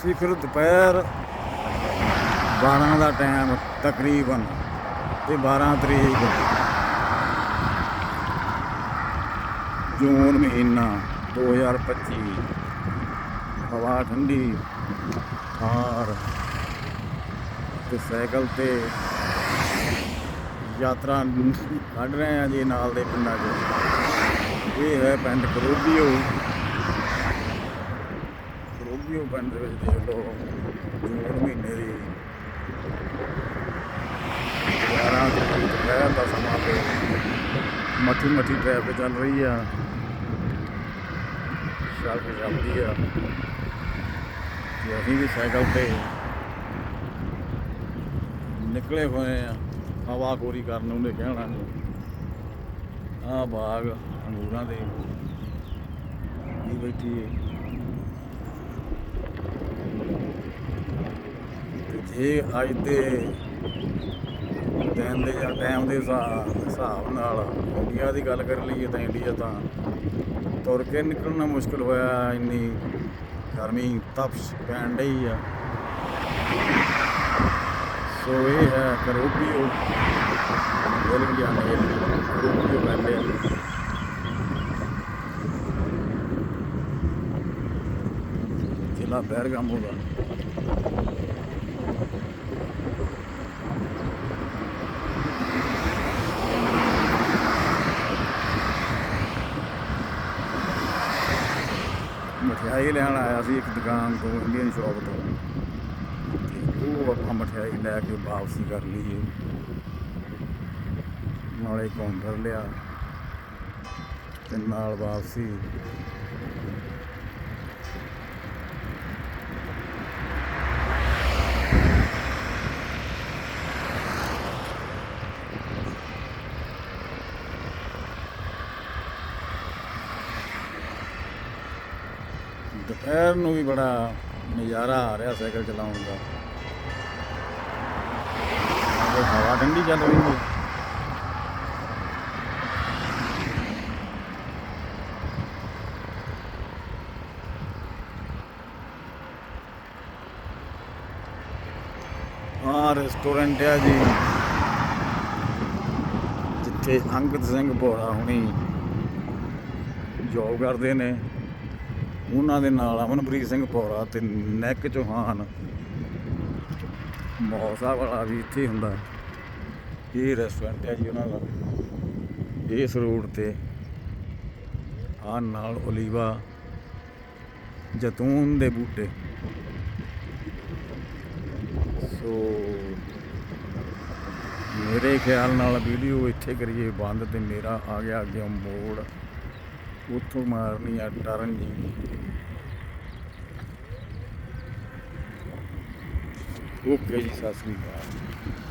ਅਸੀਂ ਫਿਰ ਦੁਪਹਿਰ 12 ਦਾ ਟਾਈਮ ਤਕਰੀਬਨ ਤੇ 12 ਤਰੀਕ ਜੂਨ ਮਹੀਨਾ 2025 ਹਵਾ ਠੰਡੀ ਔਰ ਤੇ ਸਾਈਕਲ ਤੇ ਯਾਤਰਾ ਕੱਢ ਰਹੇ ਆ ਜੀ ਨਾਲ ਦੇ ਪਿੰਡਾਂ 'ਚ। ਇਹ ਹੈ ਪਿੰਡ ਕਰੋਬੀਓ। ਕਰੋਬੀਓ ਪਿੰਡ ਦੇ ਵਿੱਚ ਦੇਖ ਲਓ, ਜੂਨ ਮਹੀਨੇ ਦੀ। 11 ਦੁਪਹਿਰ ਦਾ ਸਮਾਂ ਤੇ ਮੱਠੀ ਮੱਠੀ ਟ੍ਰੈਫਿਕ ਚੱਲ ਰਹੀ ਆ। ਸੜਕ ਚੱਲਦੀ ਆ। ਤੇ ਅਸੀਂ ਵੀ ਸਾਈਕਲ ਤੇ ਨਿਕਲੇ ਹੋਏ ਆ। ਹਵਾ ਖੋਰੀ ਕਰਨ ਉਹਨੇ ਕਹਿਣਾ ਨਹੀਂ ਆ ਬਾਗ ਅੰਗੂਰਾਂ ਦੇ। ਇਹ ਬੈਠੀ ਹੈ ਜੇ ਅੱਜ ਦੇ ਦਿਨ ਦੇ ਜਾਂ ਟਾਈਮ ਦੇ ਹਿਸਾ- ਹਿਸਾਬ ਨਾਲ ਇੰਡੀਆ ਦੀ ਗੱਲ ਕਰ ਲਈਏ ਤਾਂ ਇੰਡੀਆ ਤਾਂ ਤੁਰ ਕੇ ਨਿਕਲਣਾ ਮੁਸ਼ਕਲ ਹੋਇਆ, ਇੰਨੀ ਗਰਮੀ ਤਪਸ਼ ਪੈਣ ਡਈ ਆ। ਸੋ ਇਹ ਹੈ ਕਰੋਪੀਓ ਬੋਲ ਗਿਆ ਨੇ ਕਰੋਪੀਓ ਕਹਿੰਦੇ ਆ ਜ਼ਿਲ੍ਹਾ ਬੈਰਗਾਮੋ ਦਾ ਮਠਿਆਈ ਲੈਣ ਆਇਆ ਸੀ ਇੱਕ ਦੁਕਾਨ ਤੋਂ, ਇੰਡੀਅਨ ਸ਼ਾਪ ਤੋਂ। ਤੇ ਉਹ ਆਪਾਂ ਮਠਿਆਈ ਲੈ ਕੇ ਵਾਪਸੀ ਕਰ ਲਈਏ। ਨਾਲੇ ਘੁੰਮ ਲਿਆ ਤੇ ਨਾਲ ਵਾਪਸੀ ਦੁਪਹਿਰ ਨੂੰ ਵੀ ਬੜਾ ਨਜ਼ਾਰਾ ਆ ਰਿਹਾ ਸਾਈਕਲ ਚਲਾਉਣ ਦਾ। ਹਵਾ ਠੰਡੀ ਚੱਲ ਰਹੀ ਹੈ। ਹਾਂ ਰੈਸਟੋਰੈਂਟ ਆ ਜੀ। ਜਿੱਥੇ ਅੰਗਦ ਸਿੰਘ ਭੋੜਾ ਹੁਣੀ ਜੋਬ ਕਰਦੇ ਨੇ। ਉਹਨਾਂ ਦੇ ਨਾਲ ਅਮਨਪ੍ਰੀਤ ਸਿੰਘ ਭੋਰਾ ਤੇ ਨੈਕ ਚੌਹਾਨ। ਮੌਸਾ ਵਾਲਾ ਵੀ ਇੱਥੇ ਹੁੰਦਾ। ਇਹ ਰੈਸਟੋਰੈਂਟ ਹੈ ਜੀ ਉਹਨਾਂ ਦਾ। ਇਸ ਰੋਡ ਤੇ ਆ ਨਾਲ ਓਲੀਵਾ, ਜੈਤੂਨ ਦੇ ਬੂਟੇ। ਸੋ ਮੇਰੇ ਖਿਆਲ ਨਾਲ ਵੀਡੀਓ ਇੱਥੇ ਕਰੀਏ, ਬੰਦ ਤੇ ਮੇਰਾ ਆ ਗਿਆ ਅੱਗੇ ਮੋੜ। ਉੱਥੋਂ ਮਾਰਨੀ ਆ ਟਰਨ ਜੀ ਓਕੇ ਜੀ ਸਤਿ ਸ੍ਰੀ ਅਕਾਲ।